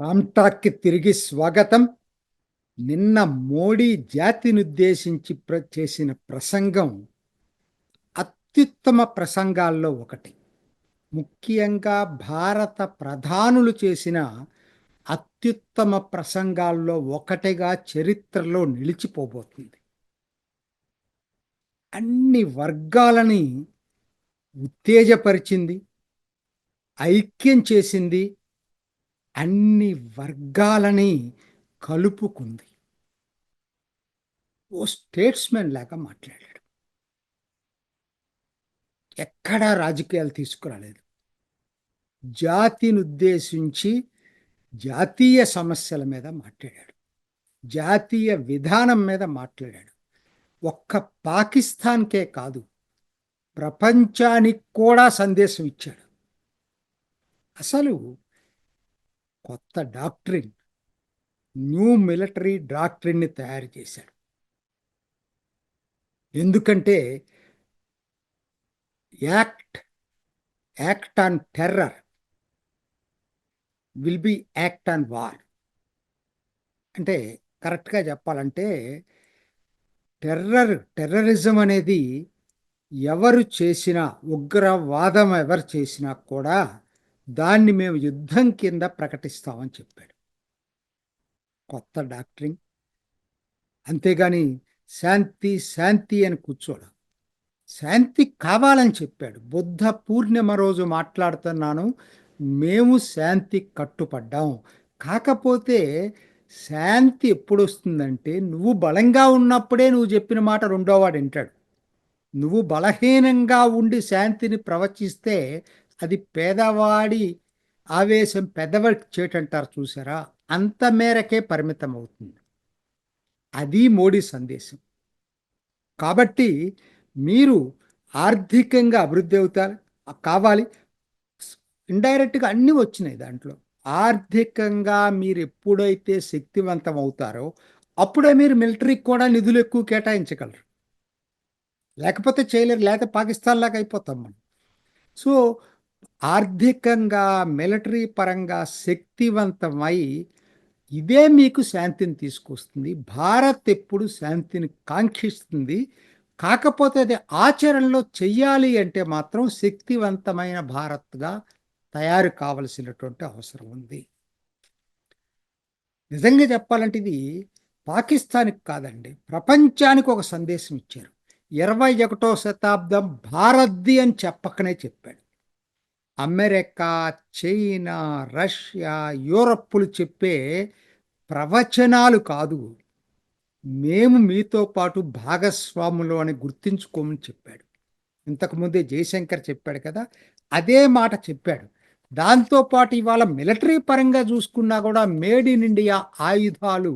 రామ్టాక్కి తిరిగి స్వాగతం. నిన్న మోడీ జాతినుద్దేశించి ప్ర చేసిన ప్రసంగం అత్యుత్తమ ప్రసంగాల్లో ఒకటి. ముఖ్యంగా భారత ప్రధానులు చేసిన అత్యుత్తమ ప్రసంగాల్లో ఒకటిగా చరిత్రలో నిలిచిపోబోతుంది. అన్ని వర్గాలని ఉత్తేజపరిచింది ఐక్యం చేసింది అన్ని వర్గాలని కలుపుకుంది. ఓ స్టేట్స్మెన్ లాగా మాట్లాడాడు. ఎక్కడా రాజకీయాలు తీసుకురాలేదు. జాతిని ఉద్దేశించి జాతీయ సమస్యల మీద మాట్లాడాడు. జాతీయ విధానం మీద మాట్లాడాడు. ఒక్క పాకిస్తాన్కే కాదు ప్రపంచానికి కూడా సందేశం ఇచ్చాడు. అసలు కొత్త డాక్ట్రిన్ న్యూ మిలిటరీ డాక్ట్రిన్ని తయారు చేశాడు. ఎందుకంటే act act on terror will be act on war. అంటే కరెక్ట్గా చెప్పాలంటే టెర్రర్ టెర్రరిజం అనేది ఎవరు చేసినా ఉగ్రవాదం ఎవరు చేసినా కూడా దాన్ని మేము యుద్ధం కింద ప్రకటిస్తామని చెప్పాడు. కొత్త డాక్టరింగ్. అంతేగాని శాంతి శాంతి అని కూర్చోడం. శాంతి కావాలని చెప్పాడు. బుద్ధ పూర్ణిమ రోజు మాట్లాడుతున్నాను. మేము శాంతి కట్టుపడ్డాం కాకపోతే శాంతి ఎప్పుడు వస్తుందంటే నువ్వు బలంగా ఉన్నప్పుడే నువ్వు చెప్పిన మాట రెండోవాడు వింటాడు. నువ్వు బలహీనంగా ఉండి శాంతిని ప్రవచిస్తే అది పేదవాడి ఆవేశం పెద్దవాడికి చేటంటారు చూసారా? అంత మేరకే పరిమితం అవుతుంది అది మోడీ సందేశం. కాబట్టి మీరు ఆర్థికంగా అభివృద్ధి అవుతారు కావాలి. ఇండైరెక్ట్గా అన్నీ వచ్చినాయి దాంట్లో. ఆర్థికంగా మీరు ఎప్పుడైతే శక్తివంతం అవుతారో అప్పుడే మీరు మిలిటరీకి కూడా నిధులు ఎక్కువ కేటాయించగలరు. లేకపోతే చేయలేరు. లేకపోతే పాకిస్తాన్ లాగా అయిపోతాం మనం. సో ఆర్థికంగా మిలిటరీ పరంగా శక్తివంతమై ఇదే మీకు శాంతిని తీసుకొస్తుంది. భారత్ ఎప్పుడు శాంతిని కాంక్షిస్తుంది. కాకపోతే అది ఆచరణలో చెయ్యాలి అంటే మాత్రం శక్తివంతమైన భారత్గా తయారు కావలసినటువంటి అవసరం ఉంది. నిజంగా చెప్పాలంటే ఇది పాకిస్తాన్కి కాదండి. ప్రపంచానికి ఒక సందేశం ఇచ్చారు. ఇరవై ఒకటో శతాబ్దం భారత్ది అని చెప్పకనే చెప్పాడు. అమెరికా చైనా రష్యా యూరప్లు చెప్పే ప్రవచనాలు కాదు. మేము మీతో పాటు భాగస్వాములు అని గుర్తించుకోమని చెప్పాడు. ఇంతకుముందే జయశంకర్ చెప్పాడు కదా అదే మాట చెప్పాడు. దాంతోపాటు ఇవాళ మిలిటరీ పరంగా చూసుకున్నా కూడా మేడ్ ఇన్ ఇండియా ఆయుధాలు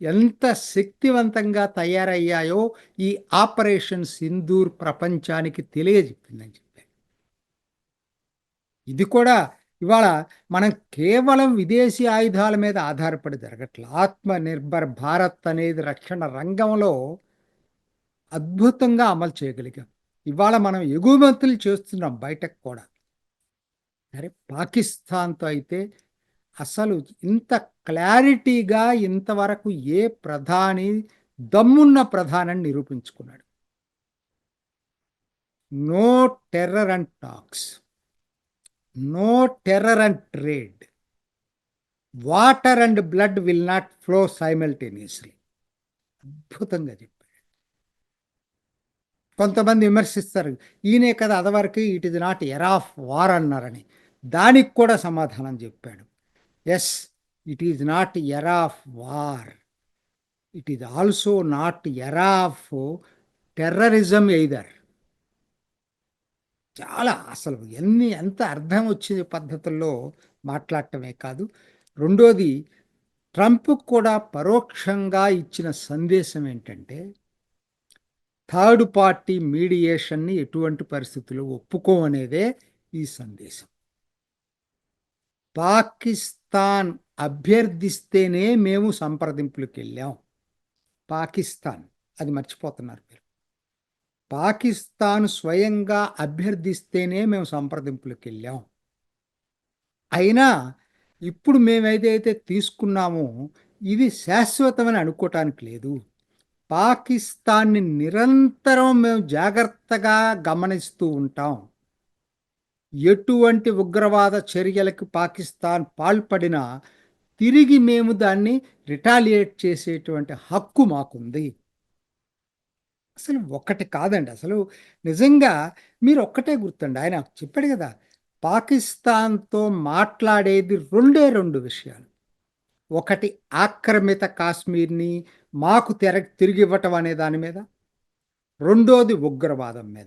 ఎంత శక్తివంతంగా తయారయ్యాయో ఈ ఆపరేషన్ సింధూర్ ప్రపంచానికి తెలియజెప్పిందని చెప్పి ఇది కూడా ఇవాళ మనం కేవలం విదేశీ ఆయుధాల మీద ఆధారపడి జరగట్ల. ఆత్మ నిర్భర్ భారత్ అనేది రక్షణ రంగంలో అద్భుతంగా అమలు చేయగలిగాం. ఇవాళ మనం ఎగుమతులు చేస్తున్నాం బయటకు కూడా. సరే పాకిస్తాన్తో అయితే అసలు ఇంత క్లారిటీగా ఇంతవరకు ఏ ప్రధాని దమ్మున్న ప్రధానని నిరూపించుకున్నాడు. No terror and talks. No terror and trade water and blood will not flow simultaneously అద్భుతంగా చెప్పాడు. కొంతమంది విమర్శిస్తారు ఈయనే కదా అదవరకు it is not era of war అన్నారని. దానికి కూడా సమాధానం చెప్పాడు. Yes it is not era of war. It is also not era of terrorism either చాలా అసలు ఎన్ని ఎంత అర్థం వచ్చే పద్ధతుల్లో మాట్లాడటమే కాదు. రెండోది ట్రంప్ కూడా పరోక్షంగా ఇచ్చిన సందేశం ఏంటంటే థర్డ్ పార్టీ మీడియేషన్ని ఎటువంటి పరిస్థితుల్లో ఒప్పుకోమనేదే ఈ సందేశం. పాకిస్తాన్ అభ్యర్థిస్తేనే మేము సంప్రదింపులకు వెళ్ళాం పాకిస్తాన్ అది మర్చిపోతున్నారు మీరు. పాకిస్తాన్ స్వయంగా అభ్యర్థిస్తేనే మేము సంప్రదింపులకు వెళ్ళాం అయినా ఇప్పుడు మేమేదైతే తీసుకున్నామో ఇది శాశ్వతమని అనుకోవటానికి లేదు. పాకిస్తాన్ని నిరంతరం మేము జాగ్రత్తగా గమనిస్తూ ఉంటాం. ఎటువంటి ఉగ్రవాద చర్యలకు పాకిస్తాన్ పాల్పడినా తిరిగి మేము దాన్ని రిటాలియేట్ చేసేటువంటి హక్కు మాకుంది. అసలు ఒకటి కాదండి. అసలు నిజంగా మీరు ఒక్కటే గుర్తండి ఆయన చెప్పాడు కదా పాకిస్తాన్తో మాట్లాడేది రెండే రెండు విషయాలు. ఒకటి ఆక్రమిత కాశ్మీర్ని మాకు తెర తిరిగి ఇవ్వటం అనే దాని మీద రెండోది ఉగ్రవాదం మీద.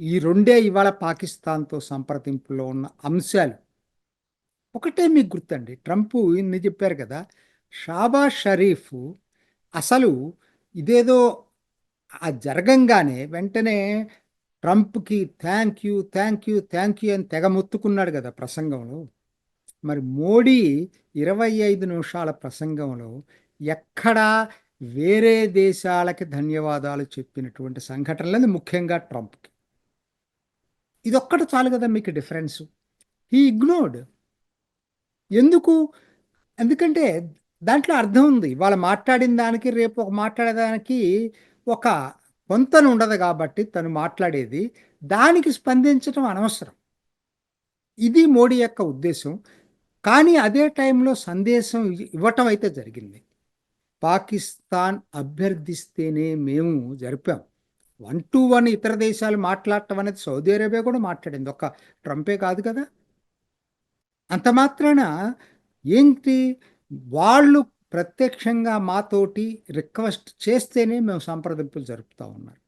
ఈ రెండే ఇవాళ పాకిస్తాన్తో సంప్రదింపులో ఉన్న అంశాలు. ఒకటే మీకు గుర్తండి ట్రంప్ ఇన్ని చెప్పారు కదా షాబా షరీఫ్ అసలు ఇదేదో ఆ జరగంగానే వెంటనే ట్రంప్కి thank you thank you thank you అని తెగ మొత్తుకున్నాడు కదా ప్రసంగంలో. మరి మోడీ ఇరవై ఐదు నిమిషాల ప్రసంగంలో ఎక్కడా వేరే దేశాలకి ధన్యవాదాలు చెప్పినటువంటి సంఘటనలని ముఖ్యంగా ట్రంప్కి. ఇదొక్కటి చాలు కదా మీకు డిఫరెన్స్. He ignored. ఎందుకు? ఎందుకంటే దాంట్లో అర్థం ఉంది. వాళ్ళు మాట్లాడిన దానికి రేపు ఒక మాట్లాడేదానికి ఒక పొంతన ఉండదు కాబట్టి తను మాట్లాడేది దానికి స్పందించడం అనవసరం. ఇది మోడీ యొక్క ఉద్దేశం. కానీ అదే టైంలో సందేశం ఇవ్వటం అయితే జరిగింది. పాకిస్తాన్ అభ్యర్థిస్తేనే మేము జరిపాం. వన్ టు వన్ ఇతర దేశాలు మాట్లాడటం అనేది సౌదీ అరేబియా కూడా మాట్లాడింది. ఒక ట్రంపే కాదు కదా. అంత మాత్రాన ఏంటి? వాళ్ళు ప్రత్యక్షంగా మాతోటి రిక్వెస్ట్ చేస్తేనే మేము సంప్రదింపులు జరుపుతూ ఉన్నారు.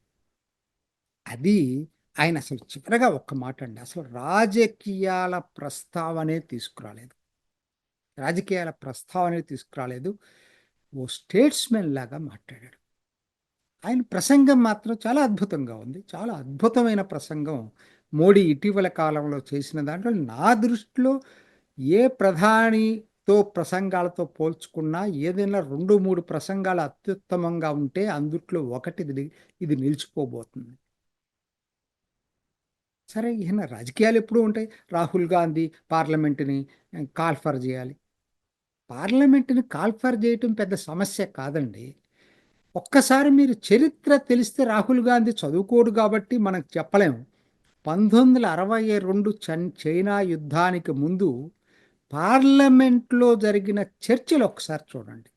అది ఆయన అసలు చివరగా ఒక్క మాట అండి. అసలు రాజకీయాల ప్రస్తావనే తీసుకురాలేదు. రాజకీయాల ప్రస్తావనే తీసుకురాలేదు. ఓ స్టేట్స్మెన్ లాగా మాట్లాడాడు. ఆయన ప్రసంగం మాత్రం చాలా అద్భుతంగా ఉంది. చాలా అద్భుతమైన ప్రసంగం మోడీ ఇటీవల కాలంలో చేసిన దాంట్లో నా దృష్టిలో ఏ ప్రధాని ఎంతో ప్రసంగాలతో పోల్చుకున్నా ఏదైనా రెండు మూడు ప్రసంగాలు అత్యుత్తమంగా ఉంటే అందుట్లో ఒకటి ఇది ఇది నిలిచిపోబోతుంది. సరే ఈయన రాజకీయాలు ఎప్పుడూ ఉంటాయి? రాహుల్ గాంధీ పార్లమెంటుని కాల్ఫర్ చేయాలి. పార్లమెంటుని కాల్ఫర్ చేయటం పెద్ద సమస్య కాదండి. ఒక్కసారి మీరు చరిత్ర తెలిస్తే రాహుల్ గాంధీ చదువుకోడు కాబట్టి మనకు చెప్పలేము పంతొమ్మిది వందల అరవై రెండు చైనా యుద్ధానికి ముందు పార్లమెంట్లో జరిగిన చర్చలు ఒకసారి చూడండి.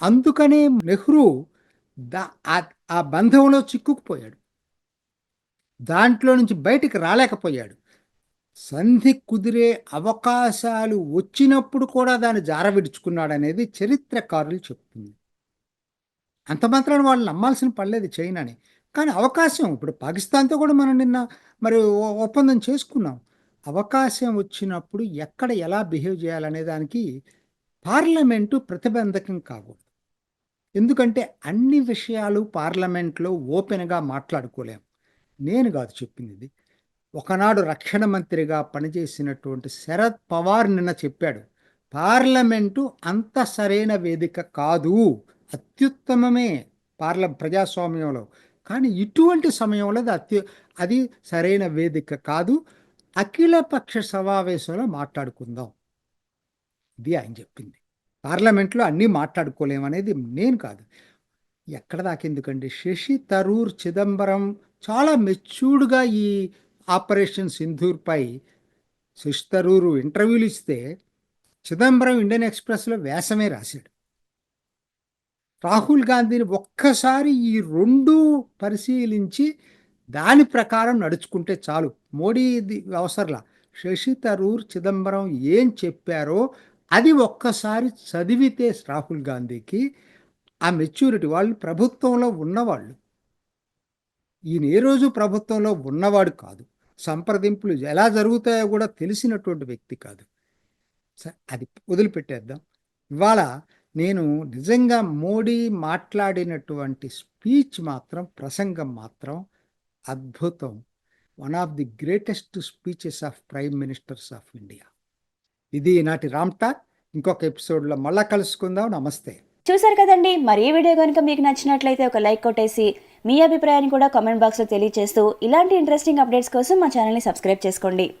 అందుకనే నెహ్రూ దా ఆ బంధంలో చిక్కుకుపోయాడు. దాంట్లో నుంచి బయటికి రాలేకపోయాడు. సంధి కుదిరే అవకాశాలు వచ్చినప్పుడు కూడా దాన్ని జారవిడుచుకున్నాడు అనేది చరిత్రకారులు చెప్తుంది అంత మాత్రాన వాళ్ళు నమ్మాల్సిన పడలేదు చైనాని. కానీ అవకాశం ఇప్పుడు పాకిస్తాన్తో కూడా మనం నిన్న మరి ఒప్పందం చేసుకున్నాం. అవకాశం వచ్చినప్పుడు ఎక్కడ ఎలా బిహేవ్ చేయాలనే దానికి పార్లమెంటు ప్రతిబంధకం కాకూడదు. ఎందుకంటే అన్ని విషయాలు పార్లమెంట్లో ఓపెన్గా మాట్లాడుకోలేం. నేను కాదు చెప్పింది. ఇది ఒకనాడు రక్షణ మంత్రిగా పనిచేసినటువంటి శరద్ పవార్ నిన్న చెప్పాడు పార్లమెంటు అంత సరైన వేదిక కాదు. అత్యుత్తమమే పార్ల ప్రజాస్వామ్యంలో. కానీ ఇటువంటి సమయంలో అది అత్యు అది సరైన వేదిక కాదు. అఖిలపక్ష సమావేశంలో మాట్లాడుకుందాం. ఇది ఆయన చెప్పింది. పార్లమెంట్లో అన్నీ మాట్లాడుకోలేమనేది నేను కాదు. ఎక్కడ దాకెందుకండి? శశి తరూర్ చిదంబరం చాలా మెచ్యూర్డ్గా ఈ ఆపరేషన్ సింధూర్పై శశి తరూరు ఇంటర్వ్యూలు ఇస్తే చిదంబరం ఇండియన్ ఎక్స్ప్రెస్లో వ్యాసమే రాశాడు. రాహుల్ గాంధీని ఒక్కసారి ఈ రెండు పరిశీలించి దాని ప్రకారం నడుచుకుంటే చాలు. మోడీది అవసరంలా. శశి తరూర్ చిదంబరం ఏం చెప్పారో అది ఒక్కసారి చదివితే రాహుల్ గాంధీకి ఆ మెచ్యూరిటీ వాళ్ళు ప్రభుత్వంలో ఉన్నవాళ్ళు. ఈయన ఏ రోజు ప్రభుత్వంలో ఉన్నవాడు కాదు. సంప్రదింపులు ఎలా జరుగుతాయో కూడా తెలిసినటువంటి వ్యక్తి కాదు. అది వదిలిపెట్టేద్దాం. ఇవాళ నేను నిజంగా మోడీ మాట్లాడినటువంటి స్పీచ్ మాత్రం ప్రసంగం మాత్రం అద్భుతం. One of the greatest speeches of prime ministers of India ఇది నాటి రామ్టా ఇంకొక ఎపిసోడ్లో మళ్ళా కలుసుకుందాం. నమస్తే. చూసారు కదండి మరి ఈ వీడియో కనుక మీకు నచ్చినట్లయితే ఒక లైక్ కొట్టేసి మీ అభిప్రాయాన్ని కూడా కామెంట్ బాక్స్లో తెలియజేస్తూ ఇలాంటి ఇంట్రెస్టింగ్ అప్డేట్స్ కోసం మా ఛానల్ని సబ్స్క్రైబ్ చేసుకోండి.